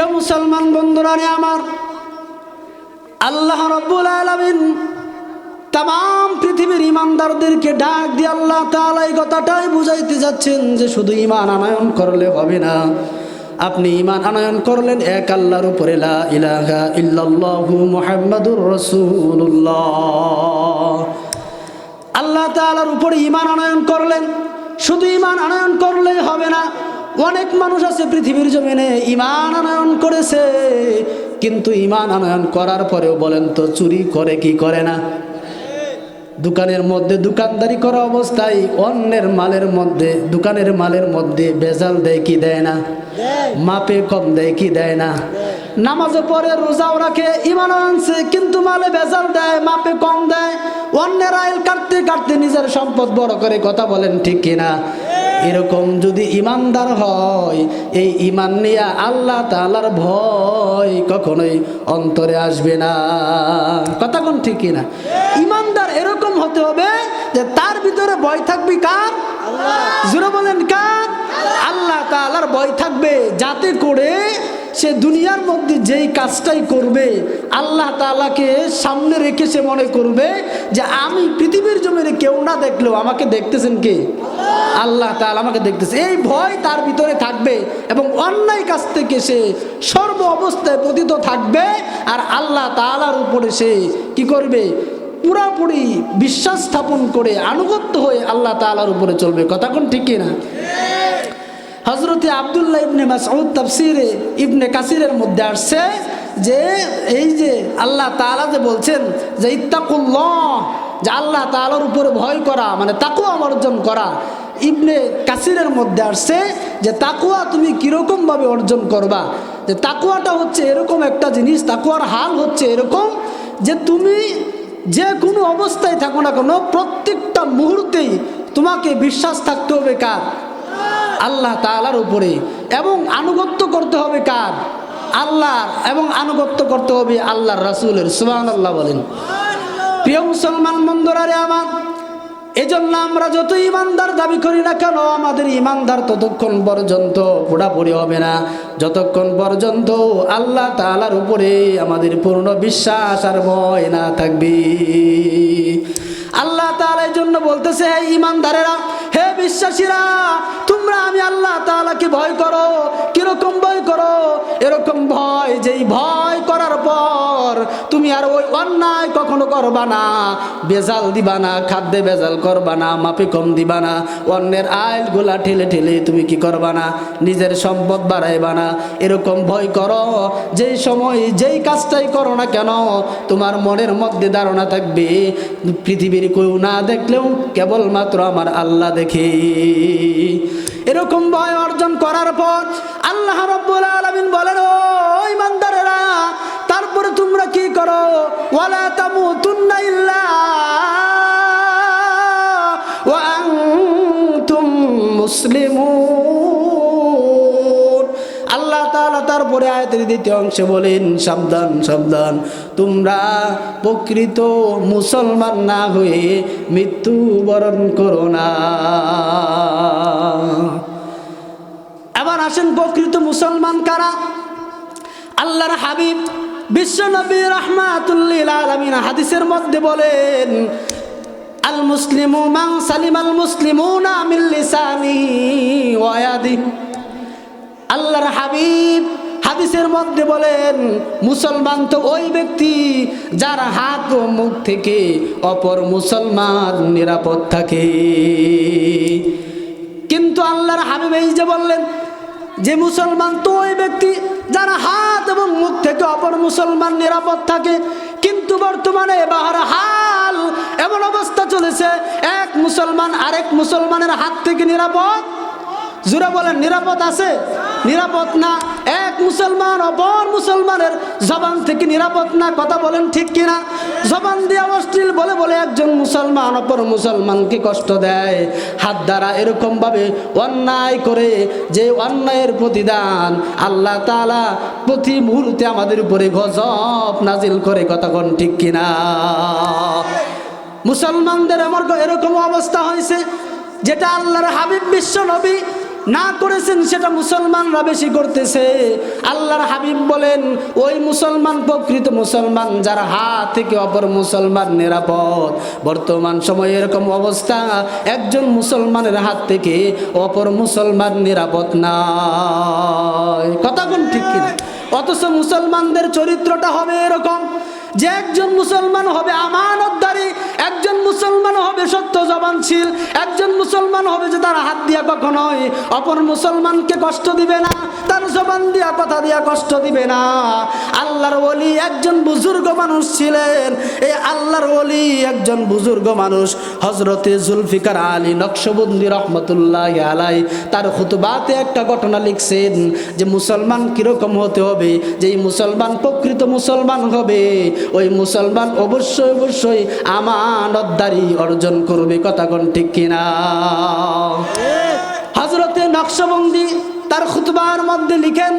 প্রিয় মুসলমান বন্ধুরা আমার, আল্লাহ রব্বুল আলমিন তাম পৃথিবীর ইমানদারদেরকে ডাক দিয়ে আল্লাহ তাআলা এই কথাটাই বুঝাইতে যাচ্ছেন যে শুধু ইমান আনায়ন করলে হবে না। আপনি ইমান আনায়ন করলেন এক আল্লাহর উপরে ইল্লাল্লাহু আল্লাহ তাআলার উপরে ইমান আনায়ন করলেন, শুধু ইমান আনায়ন করলেই হবে না অনেক মানুষ আছে পৃথিবীর জমিনে ইমান আনয়ন করেছে। কিন্তু ইমান আনয়ন করার পরেও বলেন তো, চুরি করে কি করে না? দোকানের মধ্যে দোকানদারি করা অবস্থায়, অন্যের মালের মধ্যে, দোকানের মালের মধ্যে ভেজাল দেয় কি দেয় না? মাপে কম দেয় কি দেয় না? নামাজে পরে রোজাও রাখে ইমান আনছে, কিন্তু মালে ভেজাল দেয়, মাপে কম দেয়। অন্যের আইল কাটতে কাটতে নিজের সম্পদ বড় করে কথা বলেন ঠিক কিনা? এরকম যদি ইমানদার হয় এই ইমান নিয়ে আল্লাহ তালার ভয় কখনোই অন্তরে আসবে না। কথা কোন ঠিকই না ইমানদার এরকম হতে হবে যে তার ভিতরে ভয় থাকবে কার? জুড়ে বলেন কার? আল্লাহ। তালার ভয় থাকবে যাতে করে সে দুনিয়ার মধ্যে যেই কাজটাই করবে, আল্লাহ তালাকে সামনে রেখে সে মনে করবে যে, আমি পৃথিবীর জমিনে কেউ না দেখলেও আমাকে দেখতেছেন কে? আল্লাহ তাআলা আমাকে দেখতেছে। এই ভয় তার ভিতরে থাকবে এবং অন্যায় কাছ থেকে সে সর্ব অবস্থায় পতিত থাকবে আর আল্লাহ তালার উপরে সে কি করবে? পুরাপুরি বিশ্বাস স্থাপন করে আনুগত্য হয়ে আল্লাহ তালার উপরে চলবে। কথা কোন ঠিক কিনা? হজরতে আবদুল্লাহ ইবনে মাসউদ তাফসিরে ইবনে কাসিরের মধ্যে আসছে যে এই যে আল্লাহ তাআলা যে বলছেন যে ইত্তাকুল্লাহ, যে আল্লাহ তাআলার উপরে ভয় করা মানে তাকুয়া অর্জন করা, ইবনে কাসিরের মধ্যে আসছে যে তাকুয়া তুমি কীরকমভাবে অর্জন করবা? যে তাকুয়াটা হচ্ছে এরকম একটা জিনিস তাকুয়ার হাল হচ্ছে এরকম যে তুমি যে কোনো অবস্থায় থাকো না কেন, প্রত্যেকটা মুহূর্তেই তোমাকে বিশ্বাস থাকতে হবে কার? আল্লাহ তালার উপরে। এবং আনুগত্য করতে হবে কার? আল্লাহর। এবং আনুগত্য করতে হবে আল্লাহর রাসুলের। সুবাহ আল্লাহ বলেন। প্রিয় মুসলমান বন্ধুরারে আমার, এজন্য আমরা যত ইমানদার দাবি করি না কেন, আমাদের ইমানদার ততক্ষণ পর্যন্ত পুরাপুরি হবে না। যতক্ষণ পর্যন্ত আল্লাহ তালার উপরে আমাদের পূর্ণ বিশ্বাস আর ভয় না থাকবে। আল্লাহ তালার জন্য বলতেছে, হে ইমানদারেরা, হে বিশ্বাসীরা তোমরা আমি আল্লাহ তালাকে ভয় করো? কীরকম ভয় করো? এরকম ভয় যেই ভয় তুমি আর ওই অন্যায় কখনো করবা না। বেজাল দিবা না, খাদ্যে বেজাল করবা না, মাপে কম দিবা না। অন্যের আইল গোলা ঠেলে ঠেলে তুমি কি করবা না? নিজের সম্পদ বাড়াইবা না। এরকম ভয় করো, যেই সময় যেই কাজটাই করো না কেন, তোমার মনের মধ্যে ধারণা থাকবে, পৃথিবীর কেউ না দেখলেও কেবলমাত্র আমার আল্লাহ দেখে। এরকম ভয় অর্জন করার পর আল্লাহ রব্বুল আলমিন বলেন, ও ইমানদারেরা ওয়ালা তামুতুন্না ইল্লা ওয়া আনতুম মুসলিমুন। আল্লাহ তাআলা তারপরে আয়াতের দ্বিতীয় অংশে বলেন, সাবধান সাবধান, তোমরা প্রকৃত মুসলমান না হয়ে মৃত্যু বরণ করো না। এবার আসেন প্রকৃত মুসলমান কারা? আল্লাহর হাবিব বিশ্ব নবী রহমাতুল্লিল আলমিন হাদিসের মধ্যে বলেন, আল মুসলিমু মাং সালিম আল মুসলিমুনা মিন লিসানি ওয়ায়াদি আল্লাহর হাবিব হাদিসের মধ্যে বলেন, মুসলমান তো ওই ব্যক্তি যার হাত ও মুখ থেকে অপর মুসলমান নিরাপদ থাকে। কিন্তু আল্লাহর হাবিব এই যে বললেন যে মুসলমান তো ওই ব্যক্তি যারা হাত এবং মুখ থেকে অপর মুসলমান নিরাপদ থাকে, কিন্তু বর্তমানে বাহার হাল এমন অবস্থা চলেছে, এক মুসলমান আরেক মুসলমানের হাত থেকে নিরাপদ? জুড়ে বলেন, নিরাপদ আছে? নিরাপদ না। এক মুসলমান অপর মুসলমানের জবান থেকে নিরাপদ না, কথা বলেন ঠিক কিনা? জবান দিয়ে অশ্লীল বলে বলে একজন মুসলমান অপর মুসলমানকে কষ্ট দেয়। হাত দ্বারা এরকমভাবে অন্যায় করে যে অন্যায়ের প্রতিদান আল্লাহ তালা প্রতি মুহূর্তে আমাদের উপরে গজব নাজিল করে, কথা কোন ঠিক কিনা? মুসলমানদের আমার এরকম অবস্থা হয়েছে যেটা আল্লাহর হাবিব বিশ্ব নবী না করেছেন, সেটা মুসলমানরা বেশি করতেছে। আল্লাহর হাবিব বলেন, ওই মুসলমান প্রকৃত মুসলমান, যার হাত থেকে অপর মুসলমান নিরাপদ। বর্তমান সময়ে এরকম অবস্থা, একজন মুসলমানের হাত থেকে অপর মুসলমান নিরাপদ নয় কথা কোন ঠিক কিনা? অথচ মুসলমানদের চরিত্রটা হবে এরকম, যে একজন মুসলমান হবে আমানতদারি, একজন মুসলমান হবে সত্য জবানশীল। একজন মুসলমান হবে যে তার হাত দিয়া কখনোই অপর মুসলমানকে কষ্ট দিবে না, তার জবান দিয়া কথা দিয়া কষ্ট দিবে না। আল্লাহর ওলি একজন বুজুর্গ মানুষ ছিলেন, এই আল্লাহর ওলি একজন বুজুর্গ মানুষ। হজরতে জুলফিকার আলী নকশবন্দি রহমতুল্লাহ আলাই তার খুতবাতে একটা ঘটনা লিখছেন যে মুসলমান কীরকম হতে হবে যে মুসলমান প্রকৃত মুসলমান হবে, ওই মুসলমান অবশ্যই অবশ্যই আমানতদারি অর্জন করবে কথা কোন ঠিক কিনা? হজরতে নকশবন্দি তার খুতবার মধ্যে লিখেন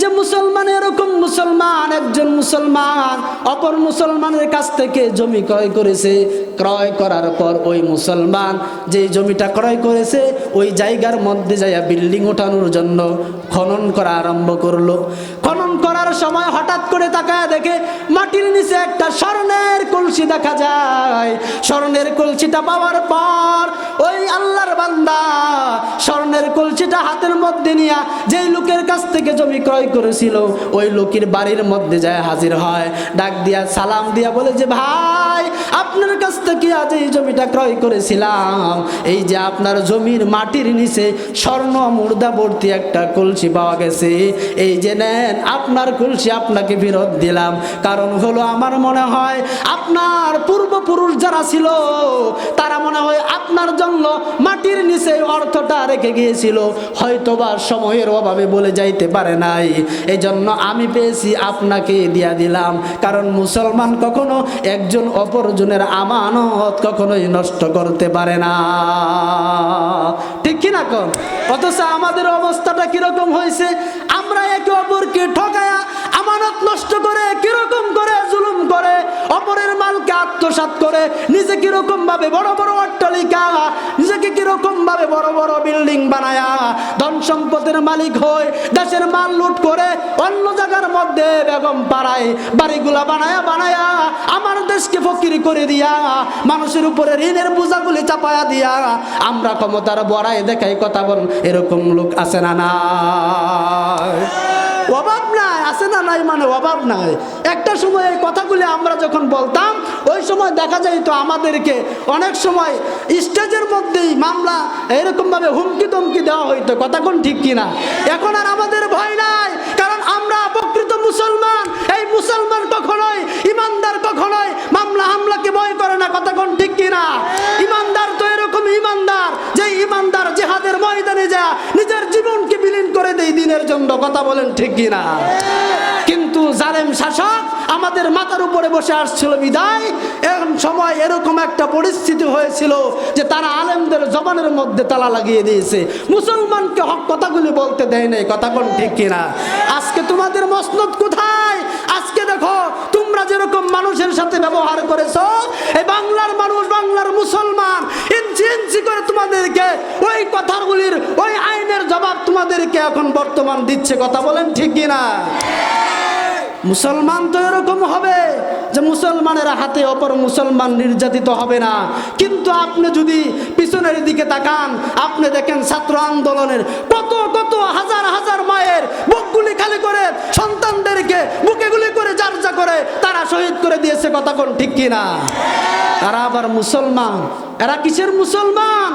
যে মুসলমান এরকম মুসলমান, একজন মুসলমান অপর মুসলমানের কাছ থেকে জমি ক্রয় করেছে। ক্রয় করার পর ওই মুসলমান যে জমিটা ক্রয় করেছে, ওই জায়গার মধ্যে যাইয়া বিল্ডিং ওঠানোর জন্য খনন করা আরম্ভ করল। খনন করার সময় হঠাৎ করে তাকায় দেখে মাটির নিচে একটা স্বর্ণের কলসি দেখা যায়। স্বর্ণের কলসিটা পাওয়ার পর ওই আল্লাহর বান্দা স্বর্ণের কলসিটা হাতের মধ্যে নিয়ে যেই লোকের কাছ থেকে জমি ক্রয় করেছিল, ওই লোকের বাড়ির মধ্যে যায় হাজির হয়। ডাক দিয়া, সালাম দিয়া বলে যে, ভাই, আপনার কাছ থেকে আজ এই জমিটা ক্রয় করেছিলাম। এই যে আপনার জমির মাটির নিচে স্বর্ণ, মুর্দা ভর্তি একটা কলসি পাওয়া গেছে। এই যে নেন, আপনার কলসি আপনাকে ফেরত দিলাম। কারণ হলো আমার মনে হয়, আপনার পূর্বপুরুষ যারা ছিল, তারা মনে হয় আপনার জন্য মাটির নিচে অর্থটা রেখে গিয়েছিল। হয়তোবা সময়ের অভাবে বলে যাইতে পারে নাই। এই জন্য আমি পেয়েছি আপনাকে দিয়া দিলাম। কারণ মুসলমান কখনো একজন অপরজনের আমানত কখনোই নষ্ট করতে পারে না। ঠিক কিনা কম অথচ আমাদের অবস্থাটা কীরকম হয়েছে? আমরা একে অপরকে ঠকায়া আমানত নষ্ট করে কীরকম করে জুলুম করে, অপরের মালকে আত্মসাত করে নিজে কীরকম ভাবে বড় বড় অট্টালিকা কীরকম ভাবে বড় বড় বিল্ডিং বানায়া ধন সম্পদের মালিক হয়ে দেশের মাল লুট করে অন্য জায়গার মধ্যে বেগম পাড়ায় বাড়িগুলা বানায়া বানায়া আমার দেশকে ফকিরি করে দিয়া, মানুষের উপরে ঋণের বোঝাগুলি চাপায়া দিয়া, আমরা ক্ষমতার বড়াই দেখাই কথা বল, এরকম লোক আছে না না অভাব নাই, আছে না নাই মানে অভাব নাই। একটা সময় এই কথাগুলি আমরা যখন বলতাম, ওই সময় দেখা যায় তো আমাদেরকে অনেক সময় স্টেজের মধ্যেই মামলা এরকম ভাবে হুমকি তমকি দেওয়া হইতো। কথা কোন ঠিক কিনা? এখন আর আমাদের ভয় নাই, কারণ আমরা প্রকৃত মুসলমান। এই মুসলমান কখনোই ইমানদার, কখনোই মামলা হামলাকে ভয় করে না। কথা কোন ঠিক কিনা? ইমানদার তো এরকম ইমানদার, যে ইমানদার জেহাদের ময়দানে যা নিজের জীবনকে দেয় কথা বলেন ঠিক কিনা? কিন্তু জালেম শাসক আমাদের মাথার উপরে বসে আসছিল বিদায়। এরকম সময় এরকম একটা পরিস্থিতি হয়েছিল যে তারা আলেমদের জবানের মধ্যে তালা লাগিয়ে দিয়েছে। মুসলমানকে হক কথাগুলি বলতে দেয় নাই, কথা কোন ঠিক কিনা? আজকে তোমাদের মসনদ কোথায়? দেখো, তোমরা যেরকম মানুষের সাথে ব্যবহার করেছ এই বাংলার মানুষ, বাংলার মুসলমান, ইঞ্চি ইঞ্চি করে তোমাদেরকে ওই কথাগুলির, ওই আইনের জবাব তোমাদেরকে এখন বর্তমান দিচ্ছে, কথা বলেন ঠিক কিনা? মুসলমান তো এরকম হবে যে মুসলমানের হাতে অপর মুসলমান নির্যাতিত হবে না। কিন্তু আপনি যদি পিছনের দিকে তাকান, আপনি দেখেন ছাত্র আন্দোলনের কত কত হাজার হাজার মায়ের বুকগুলি খালি করে, সন্তানদেরকে বুকে গুলি করে যার্জা করে, তারা শহীদ করে দিয়েছে কথা কোন ঠিক কিনা? তারা আবার মুসলমান, এরা কিসের মুসলমান?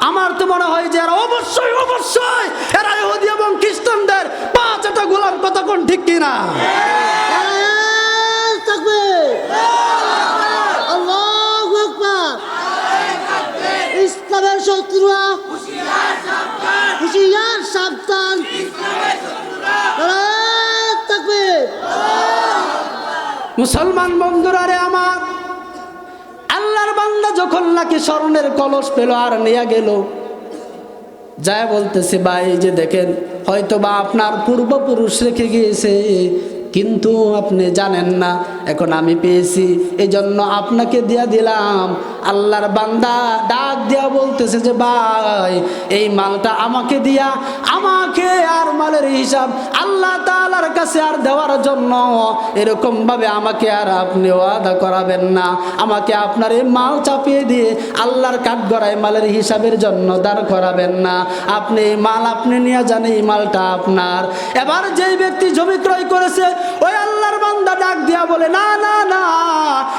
আমার তো মনে হয় যে এরা অবশ্যই অবশ্যই এরা ইহুদি এবং খ্রিস্টানদের পাঁচ একটা গোলার কথা কোন ঠিক কিনা? ইসলামের শত্রুরা। হুশিয়ার সাবধান। মুসলমান বন্ধুরা রে আমার আল্লাহর বান্দা যখন নাকি স্মরণের কলস পেল আর নিয়ে গেল, যায় বলতেছে, ভাই যে দেখেন হয়তো বা আপনার পূর্বপুরুষ রেখে গিয়েছে কিন্তু আপনি জানেন না, এখন আমি পেয়েছি এই জন্য আপনাকে দিয়া দিলাম। আল্লাহর বান্দা ডাক দিয়া বলতেছে যে, ভাই, এই মালটা আমাকে দিয়া, আমাকে আর মালের হিসাব আল্লাহ তালার কাছে আর দেওয়ার জন্য। এরকম ভাবে আমাকে আর আপনি ওয়াদা করাবেন না। আমাকে আপনার এই মাল চাপিয়ে দিয়ে আল্লাহর কাঠগড়ায় মালের হিসাবের জন্য দাঁড় করাবেন না। আপনি এই মাল আপনি নিয়ে যান, এই মালটা আপনার। এবার যেই ব্যক্তি জমি ক্রয় করেছে ওই আল্লাহর বান্দা ডাক দিয়া বলে, না না না,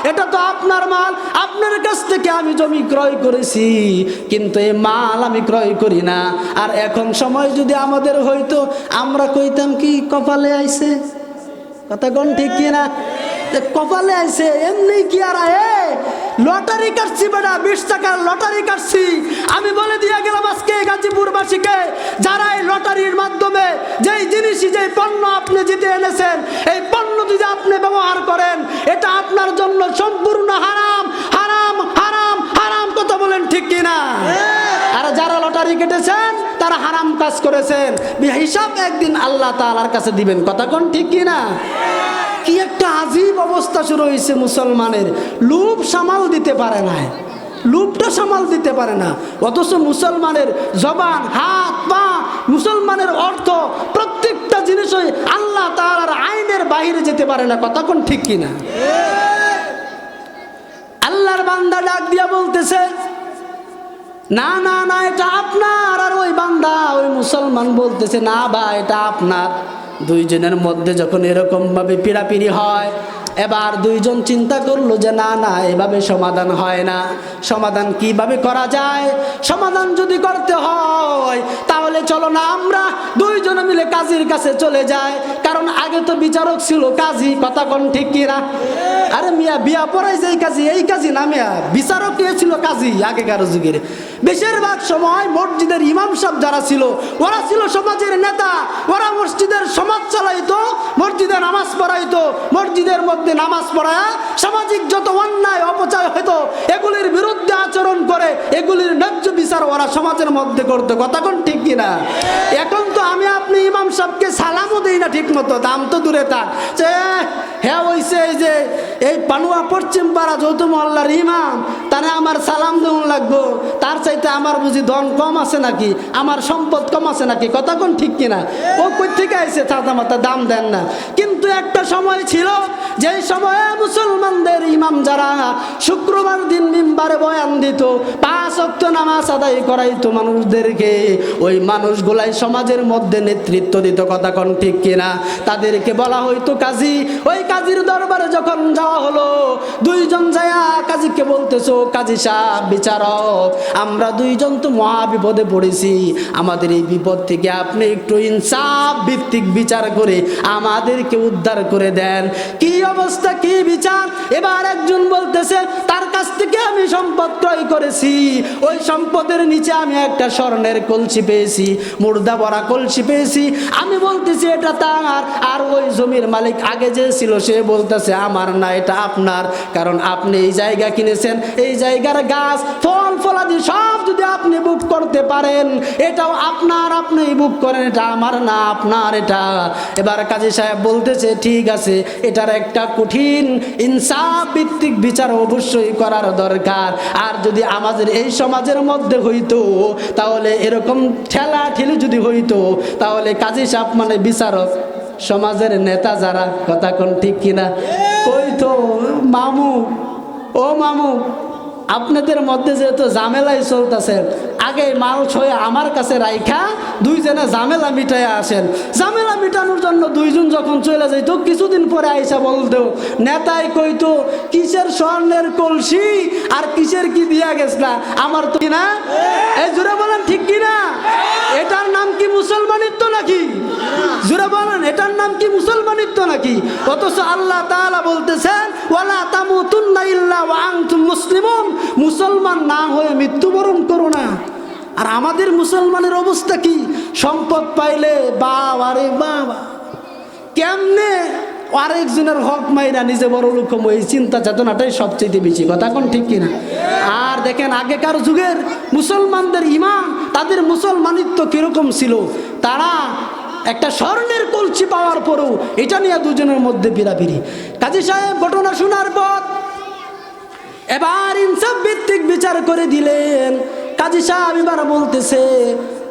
এটা তো আপনার মাল। আপনার কাছ থেকে আমি জমি ক্রয় করেছি, কিন্তু এই মাল আমি ক্রয় করি না। আর এখন সময় যদি আমাদের হইতো, আমরা কইতাম কি, কপালে আইছে? কথা কোন ঠিক কি না যে কপালে আইছে, এমনি কি আর লটারি কাটছি বেটা, বিশ টাকার লটারি কাটছি। আমি বলে দিয়ে গেলাম আজকে গাজীপুরবাসীকে, যারা এই লটারির মাধ্যমে যেই জিনিসই যেই পণ্য আপনি জিতে এনেছেন, এই পণ্য যদি আপনি ব্যবহার করেন, এটা আপনার জন্য সম্পূর্ণ হারাম হারাম হারাম হারাম কথা বলেন ঠিক কিনা আর যারা লটারি কেটেছেন, তারা হারাম কাজ করেছেন। হিসাব একদিন আল্লাহ তালার কাছে দিবেন, কথা কোন ঠিক কিনা কি একটা আজীব অবস্থা শুরু হয়েছে মুসলমানের। লুপ সামাল দিতে পারে না লুপটা সামাল দিতে পারে না। অথচ মুসলমানের জবান, হাত, পা, মুসলমানের অর্থ প্রত্যেকটা জিনিসই আল্লাহ তাআলার আইনের বাইরে যেতে পারে না। কোন ঠিক কিনা? আল্লাহর বান্দা ডাক দিয়া বলতেছে, না না না, এটা আপনার। আর ওই বান্দা, ওই মুসলমান বলতেছে, না, বা, এটা আপনার। দুইজনের মধ্যে যখন এরকম ভাবে পিড়াপিড়ি হয়, এবার দুইজন চিন্তা করল যে না না, এভাবে সমাধান হয় না। সমাধান কীভাবে করা যায়? সমাধান যদি করতে হয়, তাহলে চলো না, আমরা দুইজনে মিলে কাজীর কাছে চলে যাই। কারণ আগে তো বিচারক ছিল কাজী, কথা কোন ঠিক কিনা? আরে মিয়া, বিয়া পড়াইছে এই কাজী এই কাজী না মিয়া, বিচারক ছিল কাজী আগেকার যুগের। বেশিরভাগ সময় মসজিদের ইমাম সাহেব যারা ছিল, ওরা ছিল সমাজের নেতা, ওরা মসজিদের সমাজ চালাইতো, মসজিদে নামাজ পড়াইতো, মসজিদের মধ্যে নামাজ পড়ায় সামাজিক যত অন্যায় অপচয় হতো এগুলির বিরুদ্ধে আচরণ করে, এগুলির বিচার ওরা সমাজের মধ্যে করতো। কোন ঠিক কিনা? এখন তো আমি আপনি ইমাম সাহেবকে সালামও দিই না ঠিক মতো দাম তো দূরে যে হ্যাঁ হইছে এই যে, এই পানুয়া পশ্চিম পাড়া যৌথ মহল্লার ইমাম, তারে আমার সালাম দেওয়া লাগবো। তার চাইতে আমার বুঝি ধন কম আছে নাকি? আমার সম্পদ কম আছে নাকি? কথা ঠিক কিনা? ও কই আইসে চাঁদা মাথা দাম দেন না। কিন্তু একটা সময় ছিল, যেই সময়ে মুসলমানদের ইমাম যারা, শুক্রবার দিন মিম্বারে বয়ান দিত, পাঁচ অক্ট নামাজ আদায় করাইতো মানুষদেরকে। ওই মানুষগুলাই সমাজের মধ্যে নেতৃত্ব দিত, কথা কোন ঠিক কিনা? তাদেরকে বলা হইতো, কাজী, ওই কাজীর দরবারে যখন যাওয়া হলো, দুইজন যায়া কাজীকে বলতেছো, কাজী সাহেব, বিচারক, আমরা দুইজন তো মহা বিপদে পড়েছি। আমাদের এই বিপদ থেকে আপনি একটু ইনসাফ ভিত্তিক বিচার করে আমাদেরকে উদ্ধার করে দেন। কি অবস্থা, কি বিচার? এবার একজন বলতেছে, তার কাছ থেকে আমি সম্পদ ক্রয় করেছি। ওই সম্পদের নিচে আমি একটা স্বর্ণের কলসি পেয়েছি, মুর্দা ভরা কলসি পেয়েছি। আমি বলতেছি, এটা তার। আর ওই জমির মালিক আগে যে ছিল, সে বলতেছে, আমার না, এটা আপনার। কারণ আপনি এই জায়গা কিনেছেন, এই জায়গার গাছ, ফল, ফলাদি সব যদি আপনি বুক করতে পারেন, এটাও আপনার আপনি বুক করেন, এটা আমার না, আপনার এটা। এবার কাজী সাহেব বলতেছে, ঠিক আছে, এটার একটা কঠিন ইনসাফ ভিত্তিক বিচার অবশ্যই করার দরকার। আর যদি আমাদের এই সমাজের মধ্যে হইতো, তাহলে এরকম ঠেলা ঠেলি যদি হইতো, তাহলে কাজী সাপ মানে বিচারক সমাজের নেতা যারা, কথা কোন ঠিক কিনা? ওই তো মামু, ও মামু, আপনাদের মধ্যে যেহেতু জামেলাই চলতেছে আগে মাল ছয় আমার কাছে রাইখা দুইজনে ঝামেলা মিটাই আসেন। ঝামেলা মিটানোর জন্য দুইজন যখন চলে যাইত কিছুদিন পরে আইসা বলতো, নেতাই কইতো, কিসের স্বর্ণের কলসি আর কিসের কি দিয়া গেছলা? আমার তো কিনা এই জুড়ে বলেন, ঠিক কিনা এটার নাম কি মুসলমানিত্ব নাকি? জুড়ে বলেন, এটার নাম কি মুসলমানিত্ব নাকি? অথচ আল্লাহ তাআলা বলতেছেন, ওয়ালা তামুতুন্না ইল্লা আনতুম মুসলিমুন। মুসলমান না হয়ে মৃত্যুবরণ করো না। আর আমাদের মুসলমানের অবস্থা কি? সম্পদ পাইলে বাবা রে বাবা। কেমনে আরেকজনের হক মাইরা নিজে বড় লোক হব, এই চিন্তা চেতনাটাই সবচেয়ে বেশি। কথা কোন ঠিক কিনা? আর দেখেন আগেকার যুগের মুসলমানদের ইমাম তাদের মুসলমানিত্ব কীরকম ছিল? তারা একটা স্বর্ণের কলসি পাওয়ার পরেও এটা নিয়ে দুজনের মধ্যে বিরাবিরি কাজী সাহেব ঘটনা শোনার পর এবার ইনসাফ ভিত্তিক বিচার করে দিলেন। কাজী সাহেব এবার বলতেছে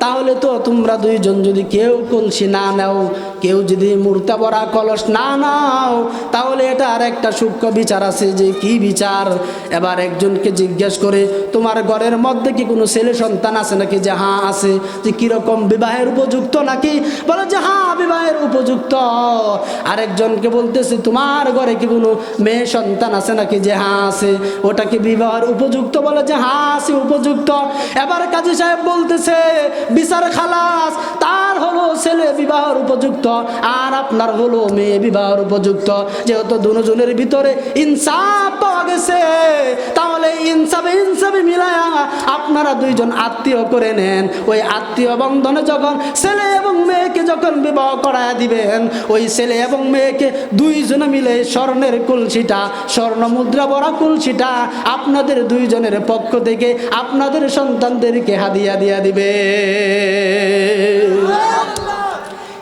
তাহলে তো তোমরা দুইজন যদি কেউ কলসি না নাও কেউ যদি মূর্তা বড়া কলস না নাও, তাহলে এটা আর একটা সূক্ষ্ম বিচার আছে যে কি বিচার? এবার একজনকে জিজ্ঞেস করে, তোমার ঘরের মধ্যে কি কোনো ছেলে সন্তান আছে নাকি? যে হ্যাঁ আছে। যে, কীরকম বিবাহের উপযুক্ত নাকি? বলে যে হ্যাঁ বিবাহের উপযুক্ত। আরেকজনকে বলতেছে, তোমার ঘরে কি কোনো মেয়ে সন্তান আছে নাকি? যে হ্যাঁ আছে। ওটা কি বিবাহের উপযুক্ত? বলে যে হ্যাঁ আছে, উপযুক্ত। এবার কাজী সাহেব বলতেছে, বিচার খালাস। ছেলে বিবাহের উপযুক্ত, আর আপনার হলো মেয়ে বিবাহের উপযুক্ত। যেহেতু দুজনের ভিতরে ইনসাফ পাওয়া গেছে, তাহলে ইনসাফে ইনসাফে মিলায়া আপনারা দুইজন আত্মীয় করে নেন। ওই আত্মীয় বন্ধনে যখন ছেলে এবং মেয়েকে যখন বিবাহ করায় দিবেন, ওই ছেলে এবং মেয়েকে দুইজনে মিলে স্বর্ণের কলসিটা, স্বর্ণ মুদ্রা বড়া কলসিটা আপনাদের দুইজনের পক্ষ থেকে আপনাদের সন্তানদেরকে হাদিয়া দিয়া দিবে।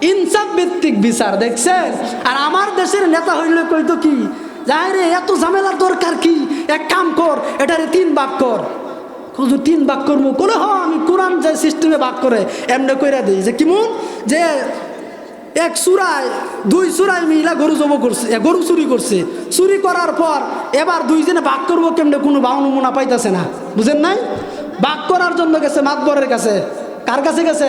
ইনসাফ ভিত্তিক বিচার, দেখছেন? আর আমার দেশের নেতা হইলে কইতো কি? যাই রে, এত ঝামেলার দরকার কি? এক কাম কর, এটারে তিন ভাগ কর। খুঁজু তিন ভাগ করব কোনো হ? আমি কোরআন যে সিস্টেমে ভাগ করে, এমনি কইরা দিই। যে কিমন যে এক চূড়ায় দুই চূড়ায় মিলা গরু জব করছে গরু চুরি করছে। চুরি করার পর এবার দুইজনে ভাগ করব কেমনে? কোনো বাউ নমুনা পাইতেছে না। বুঝেন নাই? ভাগ করার জন্য গেছে মাতবরের কাছে। কার কাছে গেছে?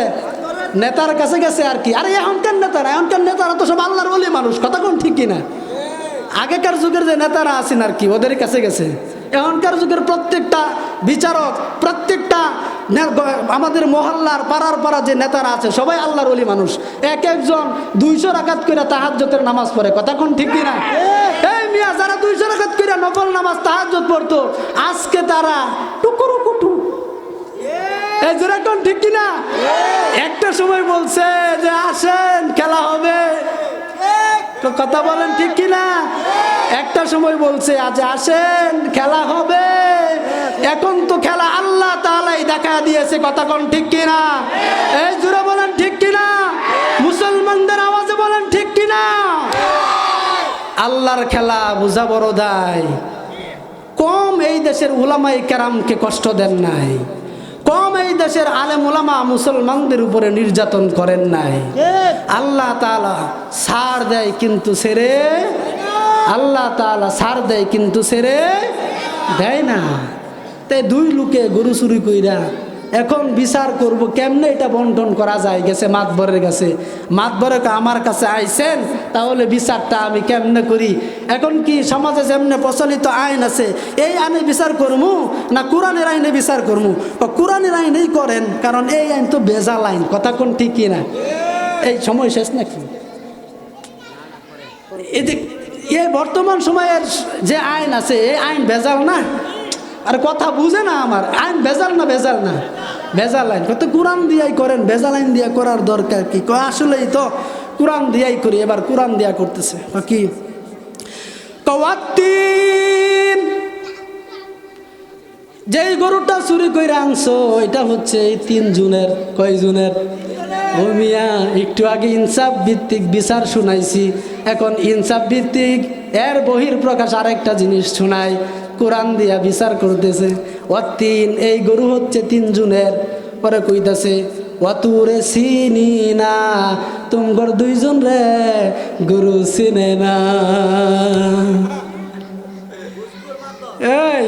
নেতার কাছে গেছে আর কি। আরে, এখনকার নেতারা এখনকার নেতারা তো সব আল্লাহর বলি মানুষ, কথা কোন ঠিক কিনা? আগেকার যুগের যে নেতারা আছেন আর কি, ওদের কাছে গেছে। এখনকার যুগের প্রত্যেকটা বিচারক, প্রত্যেকটা আমাদের মহল্লার পাড়ার পাড়া যে নেতারা আছে, সবাই আল্লাহর অলি মানুষ। এক একজন দুইশো রাকাত করে তাহাজ্জতের নামাজ পড়ে, কথা কোন ঠিক কিনা? এই মিয়া, যারা দুইশো রাকাত করে নকল নামাজ তাহাজ্জত পড়তো, আজকে তারা যেরকম ঠিক কিনা? একটা সময় বলছে যে, আসেন, খেলা হবে। কথা বলেন ঠিক কিনা? একটা সময় বলছে, আজ আসেন, খেলা হবে। এখন তো খেলা আল্লাহ তালাই দেখা দিয়েছে, কথা কোন ঠিক কিনা? এই জুড়ে বলেন ঠিক কিনা? মুসলমানদের আওয়াজে বলেন ঠিক কিনা? আল্লাহর খেলা বুঝা বড় দায়। কম এই দেশের উলামাই কেরামকে কষ্ট দেন নাই। কম এই দেশের আলেম ওলামা মুসলমানদের উপরে নির্যাতন করেন নাই। আল্লাহ তালা সার দেয় কিন্তু সেরে আল্লাহ তালা সার দেয় কিন্তু সেরে দেয় না। তাই দুই লোকে গরু চুরি কইরা এখন বিচার করব, কেমনে এটা বন্টন করা যায়? গেছে মাতবরের কাছে। মাতবরে আমার কাছে আইছেন, তাহলে বিচারটা আমি কেমনে করি? এখন কি সমাজে যেমনে প্রচলিত আইন আছে, এই আইনে বিচার করমু না কোরআনের আইনে বিচার করমু? কোরআনের আইনেই করেন, কারণ এই আইন তো বেজাল আইন, কথা কোন ঠিকই না। এই সময় শেষ নাকি? এদিক এই বর্তমান সময়ের যে আইন আছে, এই আইন ভেজাল না? আর কথা বুঝে না আমার, আইন ভেজাল না ভেজাল না? ভেজাল আইন কত কোরআন দিয়াই করেন ভেজাল আইন দিয়া করার দরকার কি? আসলেই তো কোরআন দিয়াই করি, এবার কোরআন দিয়া করতেছে। কি? কওয়াত্তিন যেই গরুটা চুরি করে আনছো, এটা হচ্ছে এই তিন জুনের, কয় জুনের? ও মিয়া, একটু আগে ইনসাফ ভিত্তিক বিচার শুনাইছি, এখন ইনসাফ ভিত্তিক এর বহির প্রকাশ আরেকটা জিনিস শোনাই। কোরআন দিয়া বিচার করতেছে। তিন এই গরু হচ্ছে তিন জুনের। পরে কইতাছে, অতুরে চিনি না তোমার দুইজন রে, গরু চিনে না। এই,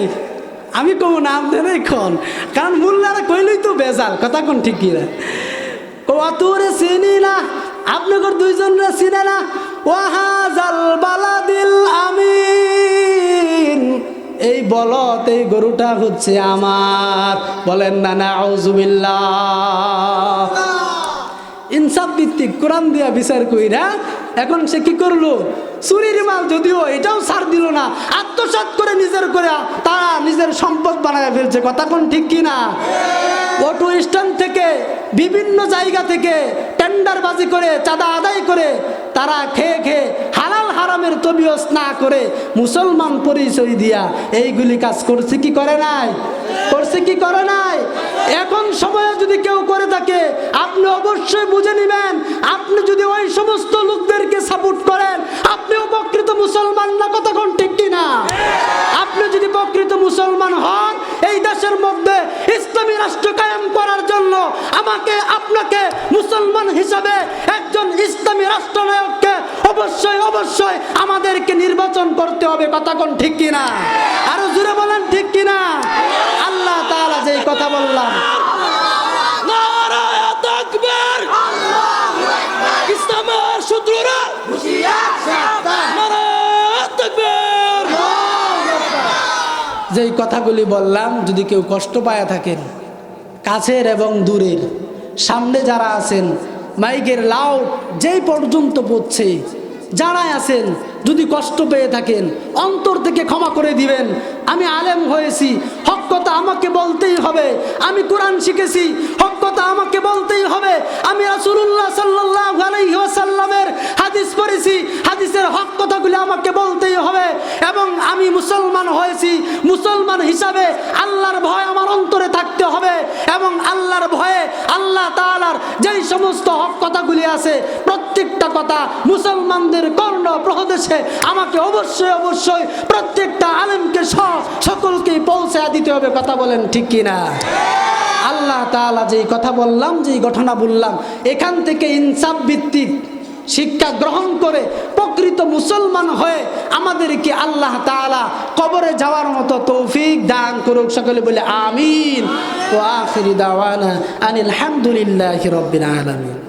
আমি কব নাম আপনার খন, কারণ মুল্লারা কইলেই তো বেজাল, কথা কোন ঠিক না ও তোরে চিনি না আপনাদের দুইজন রে চিনে না। ওয়াহাজাল বালাদিল আমিন। এই বলত এই গরুটা হচ্ছে আমার। বলেন না না আউজুবিল্লাহ ইনসাফ ভিত্তিক কোরআন দিয়া বিচার কইরা এখন সে কি করল? চুরির মাল যদিও এটাও ছাড় দিল না আত্মসাৎ করে নিজের করে তারা নিজের সম্পদ বানায় ফেলছে। কথা কোন ঠিক কি না? অটো স্ট্যান্ড থেকে বিভিন্ন জায়গা থেকে টেন্ডারবাজি করে চাঁদা আদায় করে তারা খেয়ে খেয়ে হালাল হারাম নামের তবিয়স না করে মুসলমান পরিচয় দিয়া এইগুলি কাজ করছে কি করে নাই? করছে কি করে নাই? এখন সময়ে যদি কেউ করে থাকে, আপনি অবশ্যই বুঝে নেবেন, আপনি যদি ওই সমস্ত লোকদেরকে সাপোর্ট করেন, আপনি উপকৃত মুসলমান না কতক্ষণ ঠিক কিনা আপনি যদি প্রকৃত মুসলমান হন, এই দেশের মধ্যে ইসলামী রাষ্ট্র কায়েম করার জন্য আমাকে, আপনাকে মুসলমান হিসাবে একজন ইসলামী রাষ্ট্রনায়ককে অবশ্যই অবশ্যই আমাদেরকে নির্বাচন করতে হবে কথা কোন ঠিক কিনা আরও জুড়ে বলেন, ঠিক কিনা আল্লাহ তাআলা যেই কথা বললাম। নারায় ইসলামের শত্রুরা। যেই কথাগুলি বললাম যদি কেউ কষ্ট পায়া থাকেন কাছের এবং দূরের সামনে যারা আছেন মাইকের লাউড যেই পর্যন্ত পড়ছে যারা আছেন যদি কষ্ট পেয়ে থাকেন, অন্তর থেকে ক্ষমা করে দিবেন। আমি আলেম হয়েছি, হক কথা আমাকে বলতেই হবে। আমি কোরআন শিখেছি, হক কথা আমাকে বলতেই হবে। আমি রাসুল্লাহ সাল্লাহ আলাইসাল্লামের হাদিস পড়েছি, হাদিসের হক কথাগুলি আমাকে বলতেই হবে। আমি মুসলমান হয়েছি, মুসলমান হিসাবে আল্লাহর ভয় আমার অন্তরে থাকতে হবে এবং আল্লাহর ভয়ে আল্লাহ তাআলার যেই সমস্ত হক কথাগুলি আছে, প্রত্যেকটা কথা মুসলমানদের কর্ণ প্রহদেশে আমাকে অবশ্যই অবশ্যই প্রত্যেকটা আলেমকে সহ সকলকেই পৌঁছে দিতে হবে, কথা বলেন ঠিক কিনা আল্লাহ তাআলা যেই কথা বললাম, যেই ঘটনা বললাম, এখান থেকে ইনসাফ ভিত্তিক শিক্ষা গ্রহণ করে প্রকৃত মুসলমান হয়ে আমাদেরকে আল্লাহ তালা কবরে যাওয়ার মতো তৌফিক দান করুক সকলে বলে আমিন। ও আখিরি দাওয়ানা আনিল হামদুলিল্লাহি রাব্বিল আলামিন।